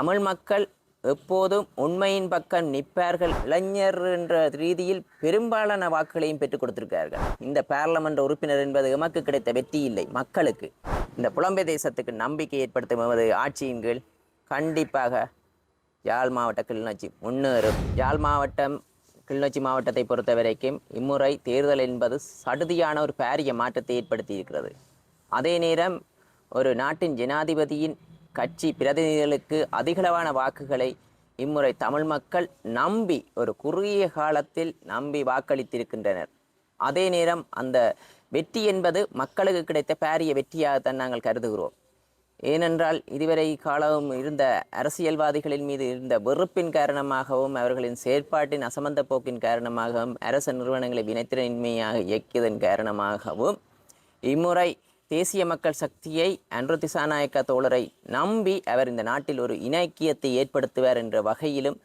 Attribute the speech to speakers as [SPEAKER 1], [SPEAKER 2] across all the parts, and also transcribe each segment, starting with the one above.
[SPEAKER 1] தமிழ் மக்கள் எப்போதும் உண்மையின் பக்கம் நிற்பார்கள். இளைஞர் என்ற ரீதியில் பெரும்பாலான வாக்குகளையும் பெற்றுக் கொடுத்திருக்கிறார்கள். இந்த பாராளுமன்ற உறுப்பினர் என்பது எமக்கு கிடைத்த வெற்றி இல்லை மக்களுக்கு. இந்த புலம்பெயர் தேசத்துக்கு நம்பிக்கை ஏற்படுத்தும் எமது ஆட்சியின் கீழ் கண்டிப்பாக யாழ் மாவட்ட கிளிநொச்சி முன்னேறும். யாழ் மாவட்டம் கிளிநொச்சி மாவட்டத்தை பொறுத்த வரைக்கும் இம்முறை தேர்தல் என்பது சடுதியான ஒரு பாரிய மாற்றத்தை ஏற்படுத்தி இருக்கிறது அதே நேரம் ஒரு நாட்டின் ஜனாதிபதியின் கட்சி பிரதிநிதிகளுக்கு அதிகளவான வாக்குகளை இம்முறை தமிழ் மக்கள் நம்பி ஒரு குறுகிய காலத்தில் நம்பி வாக்களித்திருக்கின்றனர். அதே நேரம் அந்த வெற்றி என்பது மக்களுக்கு கிடைத்த பாரிய வெற்றியாகத்தான் நாங்கள் கருதுகிறோம். ஏனென்றால் இதுவரை காலமும் இருந்த அரசியல்வாதிகளின் மீது இருந்த வெறுப்பின் காரணமாகவும் அவர்களின் செயற்பாட்டின் அசமந்த போக்கின் காரணமாகவும் அரசு நிறுவனங்களை வினைத்திறன்மையாக இயக்கியதன் காரணமாகவும் இம்முறை தேசிய மக்கள் சக்தியை அன்று திசாநாயக்க தோழரை நம்பி அவர் இந்த நாட்டில் ஒரு இணக்கியத்தை ஏற்படுத்துவார் என்ற வகையிலும்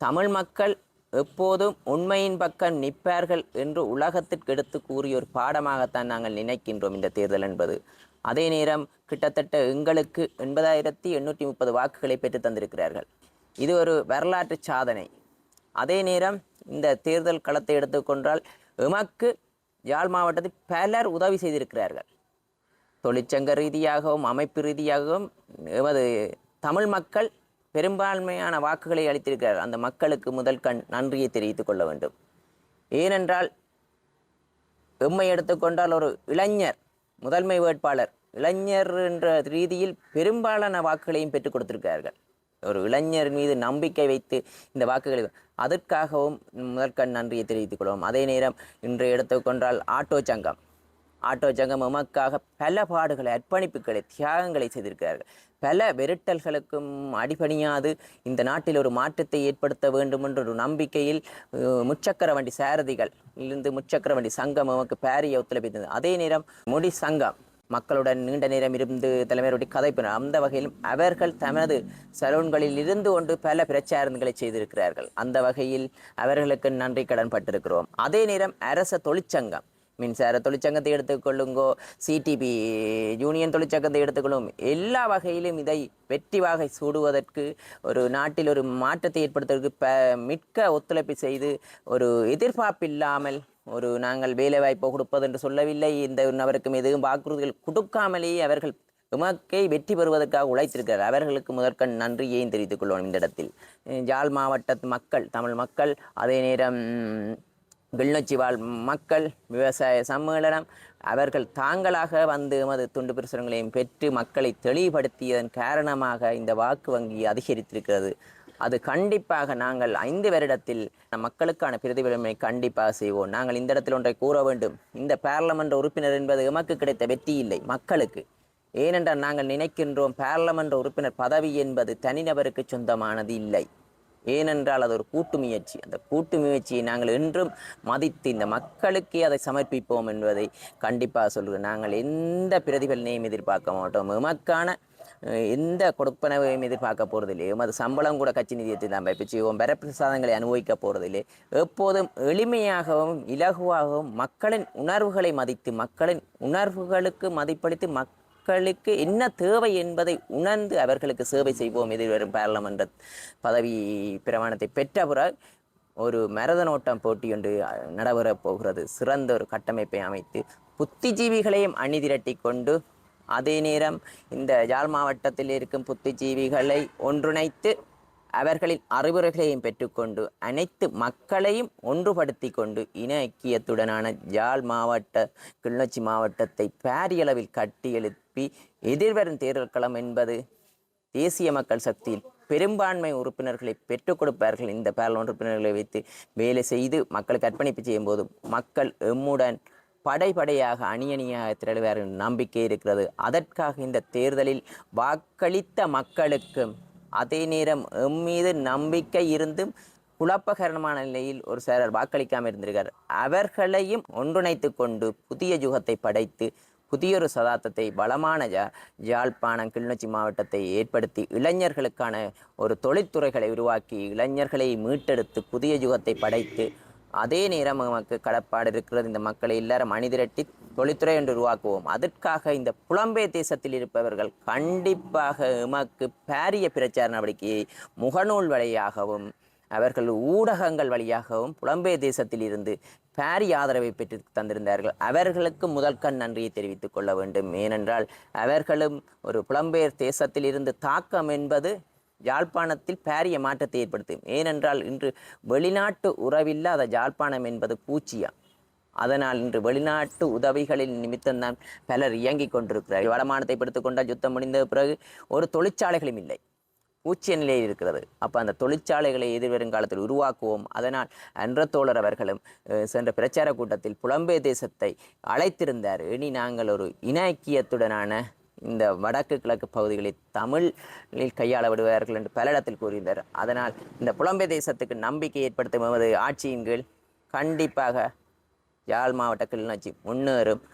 [SPEAKER 1] தமிழ் மக்கள் எப்போதும் உண்மையின் பக்கம் நிற்பார்கள் என்று உலகத்திற்கு எடுத்து கூறிய ஒரு பாடமாகத்தான் நாங்கள் நினைக்கின்றோம் இந்த தேர்தல் என்பது. அதே நேரம் கிட்டத்தட்ட எங்களுக்கு எண்பதாயிரத்தி எண்ணூற்றி முப்பது வாக்குகளை பெற்று தந்திருக்கிறார்கள். இது ஒரு வரலாற்று சாதனை. அதே நேரம் இந்த தேர்தல் களத்தை எடுத்துக்கொண்டால் எமக்கு யாழ் மாவட்டத்தில் பலர் உதவி செய்திருக்கிறார்கள். தொழிற்சங்க ரீதியாகவும் அமைப்பு ரீதியாகவும் எமது தமிழ் மக்கள் பெரும்பான்மையான வாக்குகளை அளித்திருக்கிறார். அந்த மக்களுக்கு முதல் கண் நன்றியை தெரிவித்துக் கொள்ள வேண்டும். ஏனென்றால் எம்மை எடுத்துக்கொண்டால் ஒரு இளைஞர் முதன்மை வேட்பாளர் இளைஞர் என்ற ரீதியில் பெரும்பாலான வாக்குகளையும் பெற்றுக் கொடுத்திருக்கிறார்கள். ஒரு இளைஞர் மீது நம்பிக்கை வைத்து இந்த வாக்குகளை அதற்காகவும் முதற்கண் நன்றியை தெரிவித்துக் கொள்வோம். அதே நேரம் இன்று எடுத்துக்கொண்டால் ஆட்டோ சங்கம். ஆட்டோ ஜங்கம் எமக்காக பல பாடுகளை அர்ப்பணிப்புகளை தியாகங்களை செய்திருக்கிறார்கள். பல விரட்டல்களுக்கும் அடிபணியாது. இந்த நாட்டில் ஒரு மாற்றத்தை ஏற்படுத்த வேண்டும் என்ற ஒரு நம்பிக்கையில் முச்சக்கர வண்டி சாரதிகள் இருந்து முச்சக்கர வண்டி சங்கம் எமக்கு பேரிய ஒத்துழைப்பித்தது. அதே நேரம் முடி சங்கம் மக்களுடன் நீண்ட நேரம் இருந்து தலைமையுடைய கதைப்பினர் அந்த வகையிலும் அவர்கள் தமது சலூன்களில் இருந்து கொண்டு பல பிரச்சாரங்களை செய்திருக்கிறார்கள். அந்த வகையில் அவர்களுக்கு நன்றி கடன் பட்டிருக்கிறோம். அதே நேரம் அரச தொழிற்சங்கம் மின்சார தொழிற்சங்கத்தை எடுத்துக்கொள்ளுங்கோ சிடிபி யூனியன் தொழிற்சங்கத்தை எடுத்துக்கொள்ளும் எல்லா வகையிலும் இதை வெற்றி வாகை சூடுவதற்கு ஒரு நாட்டில் ஒரு மாற்றத்தை ஏற்படுத்துவதற்கு ப மிக்க ஒத்துழைப்பு செய்து ஒரு எதிர்பார்ப்பில்லாமல் ஒரு நாங்கள் வேலைவாய்ப்பு கொடுப்பது என்று சொல்லவில்லை. இந்த நபருக்கும் எதுவும் வாக்குறுதிகள் கொடுக்காமலேயே அவர்கள் உமக்கை வெற்றி பெறுவதற்காக உழைத்திருக்கிறார். அவர்களுக்கு முதற்கண் நன்றியையும் தெரிவித்துக் கொள்வோம் இந்த இடத்தில்? ஜாழ் மாவட்டத்து மக்கள் தமிழ் மக்கள் அதே நேரம் கிள்நொச்சி வாழ் மக்கள் விவசாய சம்மேளனம் அவர்கள் தாங்களாக வந்து எமது துண்டு பிரசுரங்களையும் பெற்று மக்களை தெளிவுபடுத்தியதன் காரணமாக இந்த வாக்கு வங்கி அதிகரித்திருக்கிறது. அது கண்டிப்பாக நாங்கள் ஐந்து வருடத்தில் மக்களுக்கான பிரதிபலனை கண்டிப்பாக செய்வோம். நாங்கள் இந்த இடத்தில் ஒன்றை கூற வேண்டும். இந்த பாராளுமன்ற உறுப்பினர் என்பது எமக்கு கிடைத்த வெற்றி இல்லை மக்களுக்கு. ஏனென்றால் நாங்கள் நினைக்கின்றோம் பாராளுமன்ற உறுப்பினர் பதவி என்பது தனிநபருக்கு சொந்தமானது இல்லை. ஏனென்றால் அது ஒரு கூட்டு முயற்சி. அந்த கூட்டு முயற்சியை நாங்கள் என்றும் மதித்து இந்த மக்களுக்கே அதை சமர்ப்பிப்போம் என்பதை கண்டிப்பாக சொல்கிறோம் நாங்கள் எந்த பிரதிபலனையும் எதிர்பார்க்க மாட்டோம். எமக்கான எந்த கொடுப்பனவையும் எதிர்பார்க்க போகிறதில்லை எமது சம்பளம் கூட கட்சி நிதியத்தை தான் வைப்பிச்சுவோம் பெறப்பிரசாதங்களை அனுபவிக்க போகிறதில்லை எப்போதும் எளிமையாகவும் இலகுவாகவும் மக்களின் உணர்வுகளை மதித்து மக்களின் உணர்வுகளுக்கு மதிப்பளித்து மக் மக்களுக்கு என்ன தேவை என்பதை உணர்ந்து அவர்களுக்கு சேவை செய்வோம். எதிர்வரும் பாராளுமன்ற பதவி பிரமாணத்தை பெற்ற பிறகு ஒரு மரதனோட்டம் போட்டி ஒன்று நடைபெறப் போகிறது. சிறந்த ஒரு கட்டமைப்பை அமைத்து புத்திஜீவிகளையும் அணிதிரட்டி கொண்டு அதே நேரம் இந்த யாழ் மாவட்டத்தில் இருக்கும் புத்திஜீவிகளை ஒன்றிணைத்து அவர்களின் அறிவுரைகளையும் பெற்றுக்கொண்டு அனைத்து மக்களையும் ஒன்றுபடுத்தி கொண்டு இன ஐக்கியத்துடனான யாழ் மாவட்ட கிளிநொச்சி மாவட்டத்தை பாரியளவில் கட்டியெழுப்பி எதிர்வரும் தேர்தல் களம் என்பது தேசிய மக்கள் சக்தியில் பெரும்பான்மை உறுப்பினர்களை பெற்றுக் கொடுப்பார்கள். இந்த பாராளுமன்ற உறுப்பினர்களை வைத்து வேலை செய்து மக்களுக்கு அர்ப்பணிப்பு செய்யும் போது மக்கள் எம்முடன் படைபடையாக அணி அணியாக திரளுவார் நம்பிக்கை இருக்கிறது. அதற்காக இந்த தேர்தலில் வாக்களித்த மக்களுக்கும் அதே நேரம் எம் மீது நம்பிக்கை இருந்தும் குழப்பகரமான நிலையில் ஒரு சிலர் வாக்களிக்காமல் இருந்திருக்கார். அவர்களையும் ஒன்றிணைத்து கொண்டு புதிய யுகத்தை படைத்து புதியொரு சதாத்தத்தை வளமான ஜா யாழ்ப்பாணம் கிளிநொச்சி மாவட்டத்தை ஏற்படுத்தி இளைஞர்களுக்கான ஒரு தொழிற்துறைகளை உருவாக்கி இளைஞர்களை மீட்டெடுத்து புதிய யுகத்தை படைத்து அதே நேரம் நமக்கு கடப்பாடு இருக்கிறது. இந்த மக்களை எல்லாரும் அணிதிரட்டி தொழில்துறை என்று உருவாக்குவோம். அதற்காக இந்த புலம்பெயர் தேசத்தில் இருப்பவர்கள் கண்டிப்பாக எமக்கு பாரிய பிரச்சார நடவடிக்கையை முகநூல் வழியாகவும் அவர்கள் ஊடகங்கள் வழியாகவும் புலம்பெயர் தேசத்தில் இருந்து பாரிய ஆதரவை பெற்று தந்திருந்தார்கள். அவர்களுக்கு முதல்கண் நன்றியை தெரிவித்துக் கொள்ள வேண்டும். ஏனென்றால் அவர்களும் ஒரு புலம்பெயர் தேசத்தில் இருந்து தாக்கம் என்பது யாழ்ப்பாணத்தில் பாரிய மாற்றத்தை ஏற்படுத்தும். ஏனென்றால் இன்று வெளிநாட்டு உறவில்லாத யாழ்ப்பாணம் என்பது பூச்சியா? அதனால் இன்று வெளிநாட்டு உதவிகளின் நிமித்தம்தான் பலர் இயங்கிக் கொண்டிருக்கிறார் வடமானத்தை படுத்துக் யுத்தம் முடிந்த பிறகு ஒரு தொழிற்சாலைகளும் இல்லை. பூச்சிய நிலையில் இருக்கிறது. அப்போ அந்த தொழிற்சாலைகளை எதிர்வரும் காலத்தில் உருவாக்குவோம். அதனால் அன்ற தோழர் அவர்களும் சென்ற பிரச்சார கூட்டத்தில் புலம்பெயர் தேசத்தை அழைத்திருந்தார். இனி நாங்கள் ஒரு இணக்கியத்துடனான இந்த வடக்கு கிழக்கு பகுதிகளில் தமிழில் கையாள விடுவார்கள் என்று பல இடத்தில் கூறியிருந்தார். அதனால் இந்த புலம்பெயர் தேசத்துக்கு நம்பிக்கை ஏற்படுத்தும் எமது ஆட்சியின் கீழ் கண்டிப்பாக யாழ் மாவட்ட கிளிநொச்சி முன்னேறும்.